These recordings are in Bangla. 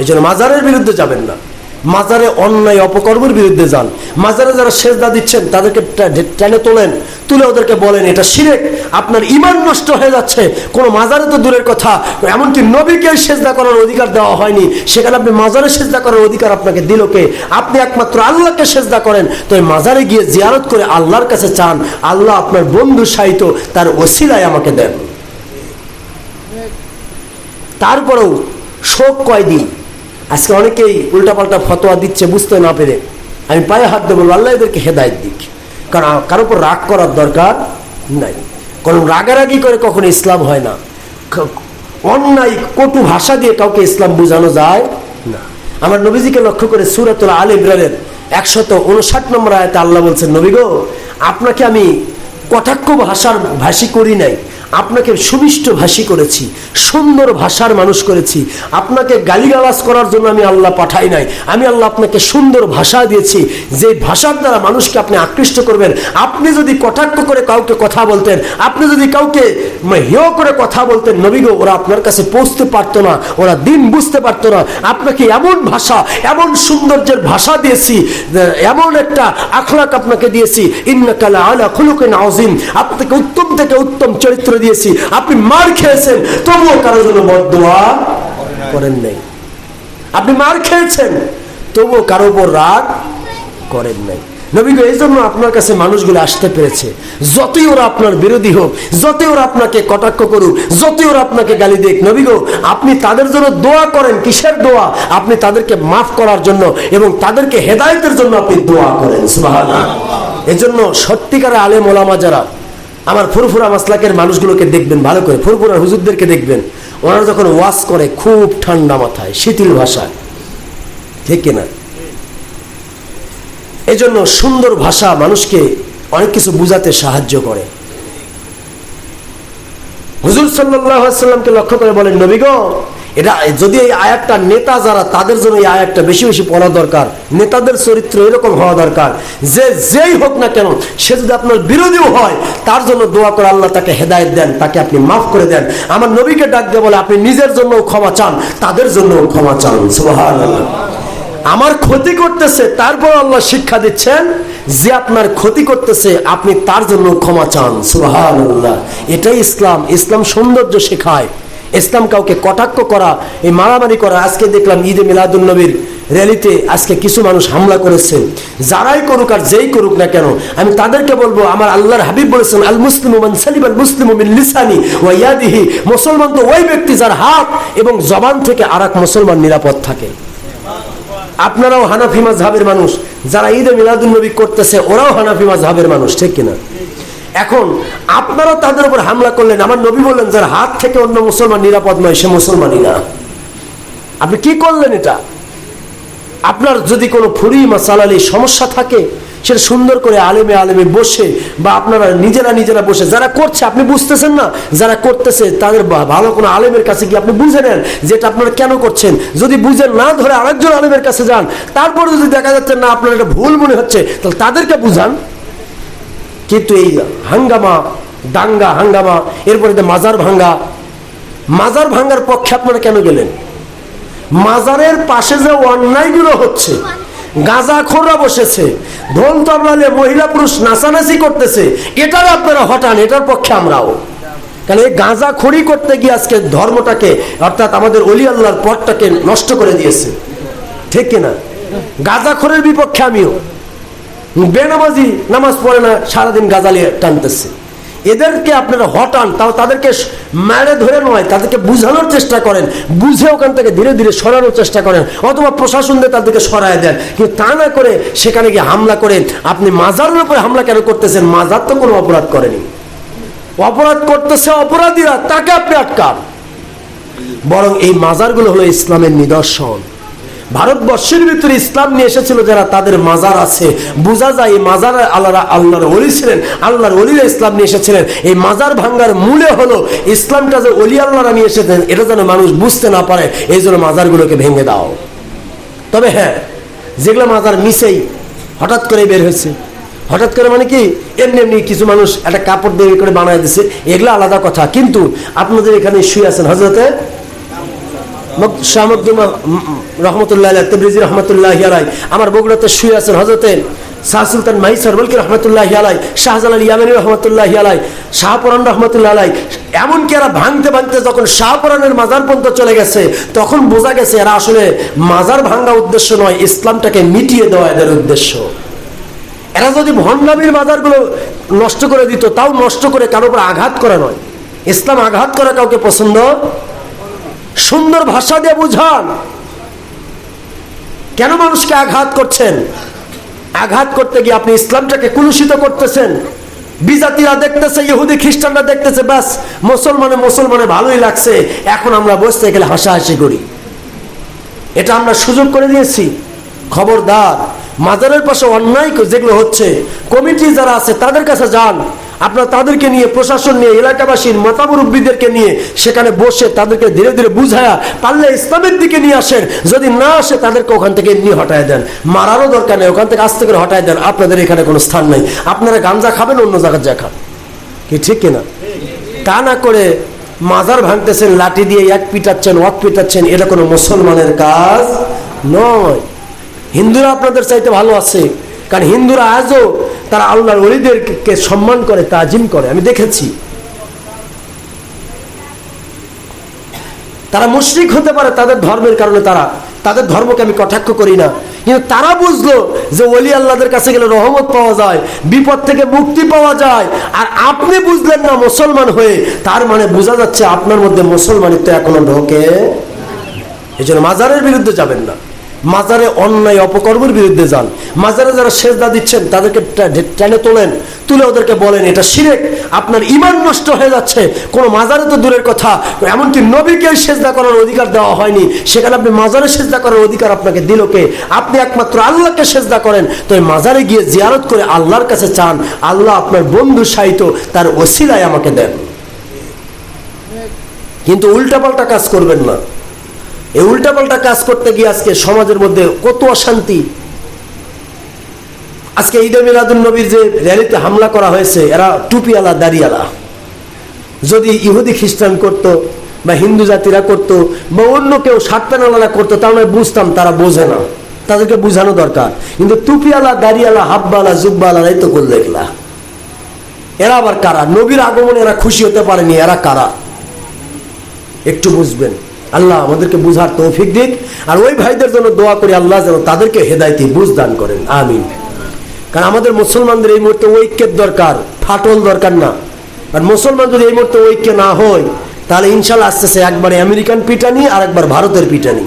এই জন্য মাজারের বিরুদ্ধে যাবেন না। মাজারে অন্যায় অপকর্মের বিরুদ্ধে যান। মাজারে যারা সেজদা দিচ্ছেন, তাদেরকে টেনে তোলেন, তুলে ওদেরকে বলেন, এটা শিরেক, আপনার ইমান নষ্ট হয়ে যাচ্ছে। কোনো মাজারে তো দূরের কথা। এমনকি নবীকে সেজদা করার অধিকার দেওয়া হয়নি। সেখানে আপনি মাজারে সেজদা করার অধিকার আপনাকে দিল কে? আপনি একমাত্র আল্লাহকে সেজদা করেন। তো এই মাজারে গিয়ে জিয়ারত করে আল্লাহর কাছে চান। আল্লাহ আপনার বন্ধু সাহিত্য, তার ওসিলায় আমাকে দেন। তারপরেও শোক কয়দিন? আজকে অনেকেই উল্টাপাল্টা ফতোয়া দিচ্ছে, বুঝতে না পেরে। আমি পায়ে হাত দেবো আল্লাহ এদেরকে হেদায়ত দিক। কারণ কারোর উপর রাগ করার দরকার নাই। কারণ রাগারাগি করে কখনো ইসলাম হয় না। অন্যায়, কটু ভাষা দিয়ে কাউকে ইসলাম বোঝানো যায় না। আমার নবীজিকে লক্ষ্য করে সুরাতুল আল ইমরানের একশত উনষাট নম্বর আয়তে আল্লাহ বলছেন, নবী গো, আপনাকে আমি কটাক্ষ ভাষার, ভাষী করি নাই। আপনাকে সুমিষ্ট ভাষী করেছি, সুন্দর ভাষার মানুষ করেছি। আপনাকে গালিগালাজ করার জন্য আমি আল্লাহ পাঠাই নাই। আমি আল্লাহ আপনাকে সুন্দর ভাষা দিয়েছি। যে ভাষার দ্বারা মানুষকে আপনি আকৃষ্ট করবেন, আপনি যদি কটাক্ষ করে কাউকে কথা বলতেন, আপনি যদি কাউকে হেয় করে কথা বলতেন নবীগো ওরা আপনার কাছে পৌঁছতে পারতো না, ওরা দিন বুঝতে পারতো না। আপনাকে এমন ভাষা, এমন সৌন্দর্যের ভাষা দিয়েছি এমন একটা আখলাক আপনাকে দিয়েছি ইন্নাকালা আলা খুলুকেন আজিম আপনাকে উত্তম থেকে উত্তম চরিত্র দিয়েছি। আপনি মার খেয়েছেন, তবুও কারোর জন্য বদোয়া করেন নাই। আপনি মার খেয়েছেন, তবুও কারও উপর রাগ করেন নাই। নবীগো এই জন্য আপনার কাছে মানুষগুলো আসতে পেরেছে। যতই ওরা আপনার বিরোধী হোক, যতই ওরা আপনাকে কটাক্ষ করুক, যতই ওরা আপনাকে গালি দেখ নবীগো আপনি তাদের জন্য দোয়া করেন, কিসের দোয়া? আপনি তাদেরকে মাফ করার জন্য এবং তাদেরকে হেদায়তের জন্য আপনি দোয়া করেন, সুবহানাল্লাহ। এজন্য সত্যিকারে আলেম ওলামা যারা আমার ফুরফুরা মাসলাকের মানুষগুলোকে দেখবেন, ভালো করে ফুরফুরা হুজুরদেরকে দেখবেন। ওনারা যখন ওয়াশ করে খুব ঠান্ডা মাথায়, শিথিল ভাষায়। ঠিক কিনা? এজন্য সুন্দর ভাষা মানুষকে অনেক কিছু বুঝাতে সাহায্য করে। হুজুর সাল্লাহ সাল্লামকে লক্ষ্য করে বলেন নবীগ এটা যদি এই আয়াতটা নেতা যারা, তাদের জন্য এই আয়াতটা বেশি বেশি পড়া দরকার। নেতাদের চরিত্র এরকম হওয়া দরকার। যে যেই হোক না কেন, সে যদি আপনার বিরোধীও হয়, তার জন্য দোয়া করে আল্লাহ তাকে হেদায়েত দেন, তাকে আপনি মাফ করে দেন। আমার নবীকে ডাক দিয়ে বলে, আপনি নিজের জন্য ক্ষমা চান, তাদের জন্য ক্ষমা চান। আমার ক্ষতি করতেছে, তারপর আল্লাহ শিক্ষা দিচ্ছেন যে আপনার ক্ষতি করতেছে, আপনি তার জন্য ক্ষমা চান। সুবহানাল্লাহ। এটাই ইসলাম। ইসলাম সৌন্দর্য শেখায়। ইসলাম কাউকে কটাক্ষ করা, এই মারামারি করা, আজকে দেখলাম ঈদে মিলাদুল নবীর র্যালিতে আজকে কিছু মানুষ হামলা করেছে। যারাই করুক আর যেই করুক না কেন, আমি তাদেরকে বলব, আমার আল্লাহর হাবিব বলেছেন আল মুসলিম মান সালিম আল মুসলিম মিন লিসানি ওয়া ইয়াদিহি মুসলমান তো ওই ব্যক্তি যার হাত এবং জবান থেকে আরেক মুসলমান নিরাপদ থাকে। আপনারাও হানাফি মাযহাবের মানুষ, যারা ঈদে মিলাদুল নবী করতেছে, ওরাও হানাফি মাযহাবের মানুষ, ঠিক কিনা? এখন আপনারা তাদের উপর হামলা করলেন। আমার নবী বললেন, যার হাত থেকে অন্য মুসলমান নিরাপদ নয়, সে মুসলমানই না। আপনি কি করলেন এটা? আপনার যদি কোনো ফুরি মাসালালি সমস্যা থাকে, সেটা সুন্দর করে আলেমে আলেমে বসে বা আপনারা নিজেরা নিজেরা বসে, যারা করছে, আপনি বুঝতেছেন না, যারা করতেছে, তাদের ভালো কোনো আলেমের কাছে গিয়ে আপনি বুঝে নেন যে এটা আপনারা কেন করছেন। যদি বুঝেন না, ধরে আরেকজন আলেমের কাছে যান, তারপরে যদি দেখা যাচ্ছে না, আপনার এটা ভুল মনে হচ্ছে, তাহলে তাদেরকে বুঝান। কিন্তু এই হাঙ্গামা, দাঙ্গা, হাঙ্গামা, এরপরে মাজার ভাঙ্গা, মাজার ভাঙ্গার পক্ষে আপনারা কেন গেলেন? মাজারের পাশে যে অন্যায়গুলো হচ্ছে, গাঁজা খোররা বসেছে ধন তবলালে মহিলা পুরুষ নাচানাচি করতেছে, এটার আপনারা হটান এটার পক্ষে আমরাও। কারণ এই গাঁজা খড়ি করতে গিয়ে আজকে ধর্মটাকে, অর্থাৎ আমাদের অলি আল্লাহর পথটাকে নষ্ট করে দিয়েছে। ঠিক কিনা? গাঁজা খোরের বিপক্ষে আমিও। বেনামাজি নামাজ পড়ে না, সারাদিন গাজালি টানতেছে। এদেরকে আপনারা হটান, তাও তাদেরকে মেরে ধরে নয়, তাদেরকে বুঝানোর চেষ্টা করেন, বুঝে ওখান থেকে ধীরে ধীরে সরানোর চেষ্টা করেন, অথবা প্রশাসন দিয়ে তাদেরকে সরায় দেন। কিন্তু তা না করে সেখানে গিয়ে হামলা করেন আপনি মাজারের উপরে হামলা কেন করতেছেন? মাজার তো কোনো অপরাধ করেনি। অপরাধ করতেছে অপরাধীরা, তাকে আপনি আটকান। বরং এই মাজারগুলো হলো ইসলামের নিদর্শন। ভারতবর্ষের ভিতরে ইসলাম নিয়ে এসেছিল যারা, তাদের মাজার আছে। বোঝা যায় এই মাজার আল্লাহ আল্লাহর অলি ছিলেন, আল্লাহর অলিরা ইসলাম নিয়ে এসেছিলেন। এই মাজার ভাঙ্গার মূলে হলো ইসলামটা যে অলি আল্লাহরা নিয়ে এসেছেন, এটা যেন মানুষ বুঝতে না পারে, এই জন্য মাজারগুলোকে ভেঙে দাও। তবে হ্যাঁ যেগুলো মাজার মিশেই হঠাৎ করে বের হয়েছে। হঠাৎ করে মানে কি, এমনি এমনি কিছু মানুষ একটা কাপড় দিয়ে করে বানায় দিছে, এগুলো আলাদা কথা। কিন্তু আপনাদের এখানে শুয়ে আছেন হজরতে রহমতুল্লাহ আমার বগুড়াতে শুয়ে আছেন হজরতে শাহ সুলতান মাহি সরবলকি রহমতুল্লাহ আলাই শাহজালাল ইয়ামিনী রহমতুল্লাহ আলাই শাহপুরান রহমতুল্লাহ আলাই এমনকি এরা ভাঙতে ভাঙতে যখন শাহপুরানের মাজার পর্যন্ত চলে গেছে, তখন বোঝা গেছে এরা আসলে মাজার ভাঙ্গা উদ্দেশ্য নয়, ইসলামটাকে মিটিয়ে দেওয়া এদের উদ্দেশ্য। এরা যদি ভণ্ডামির মাজারগুলো নষ্ট করে দিত, তাও নষ্ট করে কারোর উপর আঘাত করা নয়। ইসলাম আঘাত করা কাউকে পছন্দ সুন্দর ভাষা দিয়ে বুঝান। কেন মানুষকে আঘাত করছেন? আঘাত করতে গিয়ে আপনি ইসলামটাকে কুলুষিত করতেছেন। বিজাতিরা দেখতেছে, ইহুদি খ্রিস্টানরা দেখতেছে, ব্যাস, মুসলমানে মুসলমানে ভালোই লাগছে। এখন আমরা বসতে গেলে হাসাহাসি করি। এটা আমরা সুযোগ করে দিয়েছি। খবরদার, মাজারের পাশে অন্যায় যেগুলো হচ্ছে, কমিটি যারা আছে, তাদের কাছে যান। আপনারা তাদেরকে নিয়ে প্রশাসন নিয়ে, এলাকাবাসীর মতামুরব্বীদেরকে নিয়ে সেখানে বসে তাদেরকে ধীরে ধীরে বুঝায়া পারলে ইসলামের দিকে নিয়ে আসেন। যদি না আসে, তাদেরকে ওখান থেকে এমনি হটায় দেন। মারারও দরকার নেই, ওখান থেকে আস্তে করে হটায় দেন। আপনাদের এখানে কোনো স্থান নেই। আপনারা গাঞ্জা খাবেন, অন্য জায়গায় যা খান। কি ঠিক কিনা? তা না করে মাজার ভাঙতেছেন, লাঠি দিয়ে এক পিটাচ্ছেন, ওয়াক পিটাচ্ছেন, এটা কোনো মুসলমানের কাজ নয়। হিন্দুরা আপনাদের চাইতে ভালো আছে। কারণ হিন্দুরা আজও তারা আল্লাহর অলিদেরকে সম্মান করে, তাজিম করে। আমি দেখেছি। তারা মুশরিক হতে পারে তাদের ধর্মের কারণে তারা, তাদের ধর্মকে আমি কটাক্ষ করি না। কিন্তু তারা বুঝলো যে অলি আল্লাহদের কাছে গেলে রহমত পাওয়া যায়, বিপদ থেকে মুক্তি পাওয়া যায়। আর আপনি বুঝলেন না মুসলমান হয়ে, তার মানে বোঝা যাচ্ছে আপনার মধ্যে মুসলমানিত্ব এখনও ঢোকে। এই জন্য মাজারের বিরুদ্ধে যাবেন না। মাজারে অন্যায় অপকর্মের বিরুদ্ধে যান। মাজারে যারা সেজদা দিচ্ছেন, তাদেরকে টেনে তোলেন, তুলে ওদেরকে বলেন, এটা শিরেক, আপনার ইমান নষ্ট হয়ে যাচ্ছে। কোনো মাজারে তো দূরের কথা, এমনকি নবীকে সেজদা করার অধিকার দেওয়া হয়নি। সেখানে আপনি মাজারে সেজদা করার অধিকার আপনাকে দিল কে? আপনি একমাত্র আল্লাহকে সেজদা করেন। তো মাজারে গিয়ে জিয়ারত করে আল্লাহর কাছে চান। আল্লাহ আপনার বন্ধু সাহিত্য, তার ওসিলায় আমাকে দেন। কিন্তু উল্টাপাল্টা কাজ করবেন না। এই উল্টাপাল্টা কাজ করতে গিয়ে আজকে সমাজের মধ্যে কত অশান্তি। আজকে ঈদ মিলাদুল নবীর যে র্যালিতে হামলা করা হয়েছে, এরা টুপিওয়ালা দাড়িয়ালা যদি ইহুদি খ্রিস্টান করত বা হিন্দু জাতিরা করত বা অন্য কেউ সাতটানালা করতো তাহলে বুঝতাম তারা বোঝে না। তাদেরকে বোঝানো দরকার। কিন্তু টুপিওয়ালা দাড়িয়ালা হাব্বালা জুব্বালা এই তো করল এগুলা। এরা আবার কারা? নবীর আগমনে এরা খুশি হতে পারেনি, এরা কারা? একটু বুঝবেন। আল্লাহ আমাদেরকে বুঝার তৌফিক দিক। আর ওই ভাইদের জন্য দোয়া করি আল্লাহ যেন তাদেরকে হেদায়তি বুঝ দান করেন। আমিন। কারণ আমাদের মুসলমানদের এই মুহূর্তে ঐক্যের দরকার, ফাটল দরকার না। আর মুসলমান যদি এই মুহূর্তে ঐক্য না হয়, তাহলে ইনশাল্লাহ আস্তে আস্তে একবার আমেরিকান পিটানি আর একবার ভারতের পিটানি।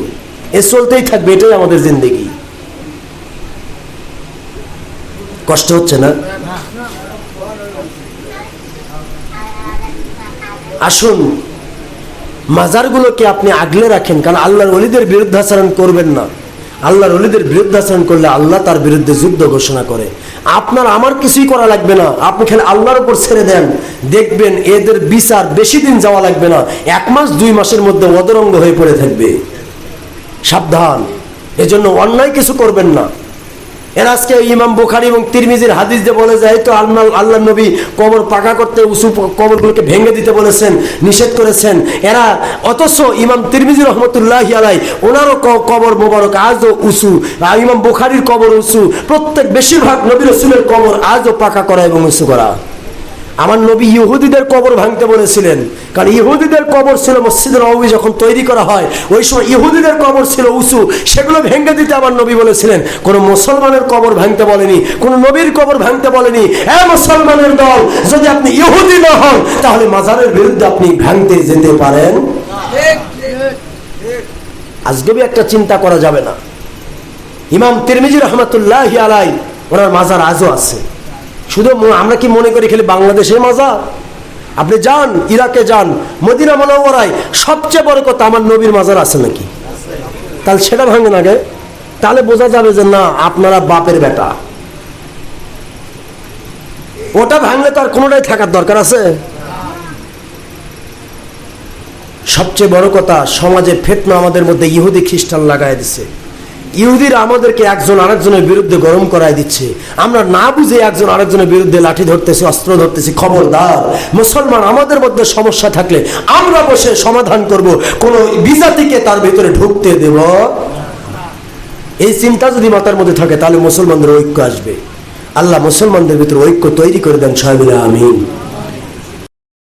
এ চলতেই থাকবে, এটাই আমাদের জিন্দগি। কষ্ট হচ্ছে না? আসুন মাজারগুলোকে আপনি আগলে রাখেন, কারণ আল্লাহর অলিদের বিরুদ্ধাচরণ করবেন না। আল্লাহর অলিদের বিরুদ্ধাচরণ করলে আল্লাহ তার বিরুদ্ধে যুদ্ধ ঘোষণা করে। আপনার আমার কিছুই করা লাগবে না। আপনি খালি আল্লাহর উপর ছেড়ে দেন। দেখবেন এদের বিচার বেশি দিন যাওয়া লাগবে না। এক মাস, দুই মাসের মধ্যে অদরঙ্গ হয়ে পড়ে থাকবে। সাবধান। এজন্য অন্যায় কিছু করবেন না। এরা আজকে ইমাম বুখারি এবং তিরমিজির হাদিস যে বলে যায় তো আল্লাহ আল্লাহ নবী কবর পাকা করতে, উঁচু কবরগুলোকে ভেঙে দিতে বলেছেন, নিষেধ করেছেন। এরা অথচ ইমাম তিরমিজি রহমতুল্লাহ আলাই ওনারও কবর মোবারক আজও উঁচু। ইমাম বুখারির কবর উঁচু। প্রত্যেক বেশিরভাগ নবী রসুলের কবর আজও পাকা করা এবং উঁচু করা। আমার নবী ইহুদিদের কবর ভাঙতে বলেছিলেন। কারণ ইহুদিদের কবর ছিল মসজিদের নবী যখন তৈরি করা হয়, ওই সময় ইহুদিদের কবর ছিল উঁচু, সেগুলো ভেঙে দিতে আমার নবী বলেছিলেন। কোন মুসলমানের কবর ভাঙতে বলেনি, কোন নবীর কবর ভাঙতে বলেনি। হ্যাঁ মুসলমানের দল, যদি আপনি ইহুদি না হন, তাহলে মাজারের বিরুদ্ধে আপনি ভাঙতে যেতে পারেন। আজকে একটা চিন্তা করা যাবে না। ইমাম তিরমিজি রহমতুল্লাহ আলাই ওনার মাজার আজও আছে। শুধু আমরা কি মনে করি খালি বাংলাদেশে মাজার আপনি যান, ইরাকে যান, মদিনা মনোবরায় সবচেয়ে বড় কথা আমার নবীর মাজার আছে নাকি? তাহলে সেটা ভাঙেন আগে। তাহলে বোঝা যাবে যে না, আপনারা বাপের বেটা। ওটা ভাঙলে তো আর কোনোটাই থাকার দরকার আছে? সবচেয়ে বড় কথা, সমাজে ফেতনা আমাদের মধ্যে ইহুদি খ্রিস্টান লাগাই দিছে। ইহুদিরা আমাদেরকে একজন আরেকজনের বিরুদ্ধে গরম করায় দিচ্ছে। আমরা না বুঝে একজন আরেকজনের বিরুদ্ধে লাঠি ধরতেছি, অস্ত্র ধরতেছি, খবরদার। মুসলমান আমাদের মধ্যে সমস্যা থাকলে আমরা বসে সমাধান করব, কোন বিজাতিকে তার ভিতরে ঢুকতে দেব। এই চিন্তা যদি মাথার মধ্যে থাকে, তাহলে মুসলমানদের ঐক্য আসবে। আল্লাহ মুসলমানদের ভিতরে ঐক্য তৈরি করে দেন, সাহেবিরা, আমিন।